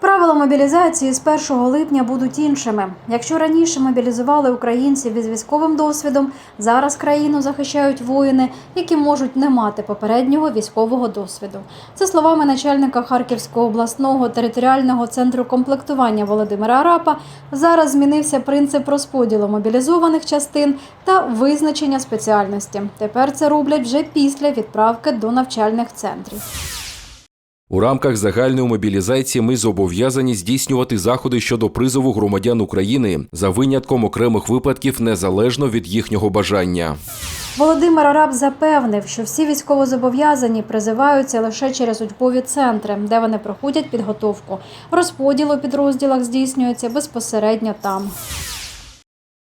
Правила мобілізації з 1 липня будуть іншими. Якщо раніше мобілізували українців із військовим досвідом, зараз країну захищають воїни, які можуть не мати попереднього військового досвіду. Це словами начальника Харківського обласного територіального центру комплектування Володимира Арапа. Зараз змінився принцип розподілу мобілізованих частин та визначення спеціальності. Тепер це роблять вже після відправки до навчальних центрів. У рамках загальної мобілізації ми зобов'язані здійснювати заходи щодо призову громадян України за винятком окремих випадків незалежно від їхнього бажання. Володимир Араб запевнив, що всі військовозобов'язані призиваються лише через учбові центри, де вони проходять підготовку. Розподіл у підрозділах здійснюється безпосередньо там.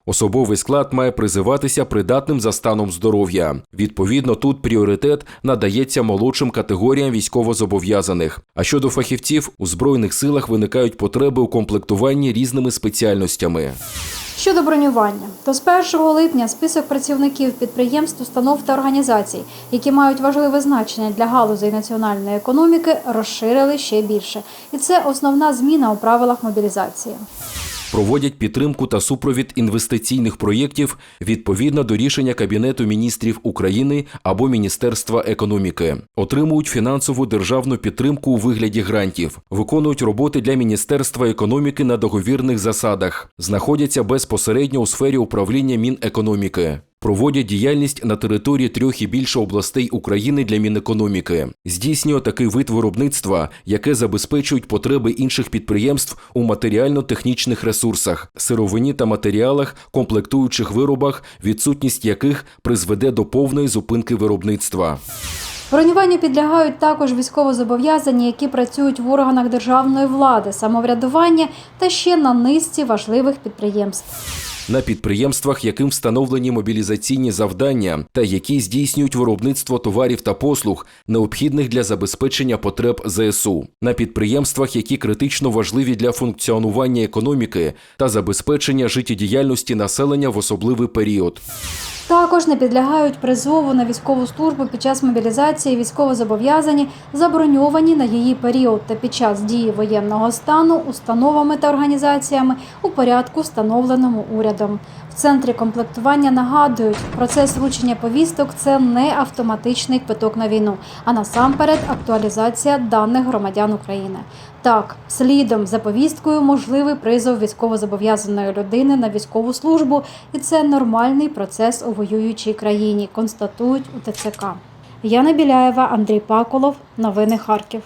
Особовий склад має призиватися придатним за станом здоров'я. Відповідно, тут пріоритет надається молодшим категоріям військовозобов'язаних. А щодо фахівців, у збройних силах виникають потреби у комплектуванні різними спеціальностями. Щодо бронювання, то з 1 липня список працівників підприємств, установ та організацій, які мають важливе значення для галузей національної економіки, розширили ще більше. І це основна зміна у правилах мобілізації. Проводять підтримку та супровід інвестиційних проєктів відповідно до рішення Кабінету міністрів України або Міністерства економіки, отримують фінансову державну підтримку у вигляді грантів, виконують роботи для Міністерства економіки на договірних засадах, знаходяться безпосередньо у сфері управління Мінекономіки. Проводять діяльність на території трьох і більше областей України для Мінекономіки, здійснює такий вид виробництва, яке забезпечують потреби інших підприємств у матеріально-технічних ресурсах, сировині та матеріалах, комплектуючих виробах, відсутність яких призведе до повної зупинки виробництва. Бронюванню підлягають також військовозобов'язані, які працюють в органах державної влади, самоврядування та ще на низці важливих підприємств. На підприємствах, яким встановлені мобілізаційні завдання та які здійснюють виробництво товарів та послуг, необхідних для забезпечення потреб ЗСУ, на підприємствах, які критично важливі для функціонування економіки та забезпечення життєдіяльності населення в особливий період. Також не підлягають призову на військову службу під час мобілізації військовозобов'язані, заброньовані на її період та під час дії воєнного стану установами та організаціями у порядку, встановленому урядом. В центрі комплектування нагадують, процес вручення повісток це не автоматичний квиток на війну, а насамперед актуалізація даних громадян України. Так, слідом за повісткою можливий призов військовозобов'язаної людини на військову службу, і це нормальний процес у воюючій країні, констатують у ТЦК. Яна Біляєва, Андрій Паколов. Новини Харків.